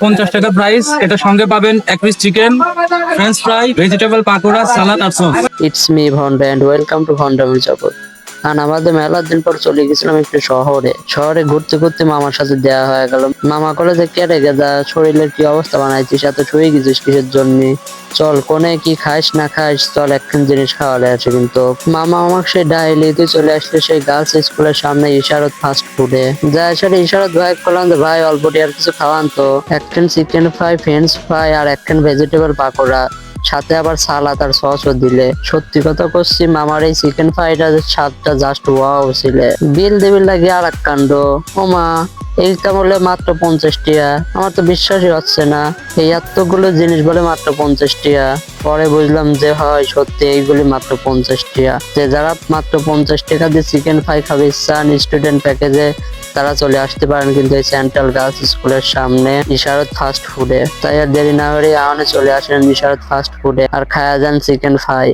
পঞ্চাশ টাকা প্রাইস এটা সঙ্গে পাবেন এক piece chicken French fry vegetable pakora salad R sauce it's me Bhonda and welcome to ভন্ডামিল জগৎ আর আমাদের মেলার দিন পর চলে গেছিলাম একটু শহরে। শহরে ঘুরতে ঘুরতে মামার সাথে দেয়া হয়ে গেল। মামা করে যে কে রে গেদা শরীরের কি অবস্থা বানাইছিস, এত শুয়ে গেছিস কিসের জন্য? চল, কোনে কি খাইস না খাইস, চল একখান জিনিস খাওয়ালে আছে কিন্তু। মামা আমাকে সেই ডাইলিতে চলে আসলে সেই গার্লস স্কুলের সামনে ইশারত ফাস্ট ফুডে যা সেটা ইশারত ভাই করলাম ভাই অল্পটি আর কিছু খাওয়ান তো। একখান চিকেন ফ্রাই ফ্রেঞ্চ ফ্রাই আর একখান ভেজিটেবল পাকোড়া। সাথে আবার সালাদ আর সসও দিলে। সত্যি কথা করছি মামার এই চিকেন ফ্রাইটা স্বাদটা জাস্ট ওয়াও ছিলে। বিল দেবিল লাগে আর এক কাণ্ড? ও মা এইটা বলে মাত্র পঞ্চাশ টিয়া। আমার তো বিশ্বাসই হচ্ছে না, এই এতগুলো জিনিস বলে মাত্র পঞ্চাশ টিয়া। পরে বুঝলাম যে হয়, সত্যি এইগুলি মাত্র পঞ্চাশ টিয়া। যে যারা মাত্র পঞ্চাশ টাকা দিয়ে চিকেন ফ্রাই খাবে স্টুডেন্ট প্যাকেজে তারা চলে আসতে পারেন কিন্তু এই সেন্ট্রাল গার্লস স্কুলের সামনে ইশারত ফাস্ট ফুডে তাই আর দেরি না হলে আওয়ানে চলে আসেন ইশারত ফাস্ট ফুডে আর খায়া যান চিকেন ফ্রাই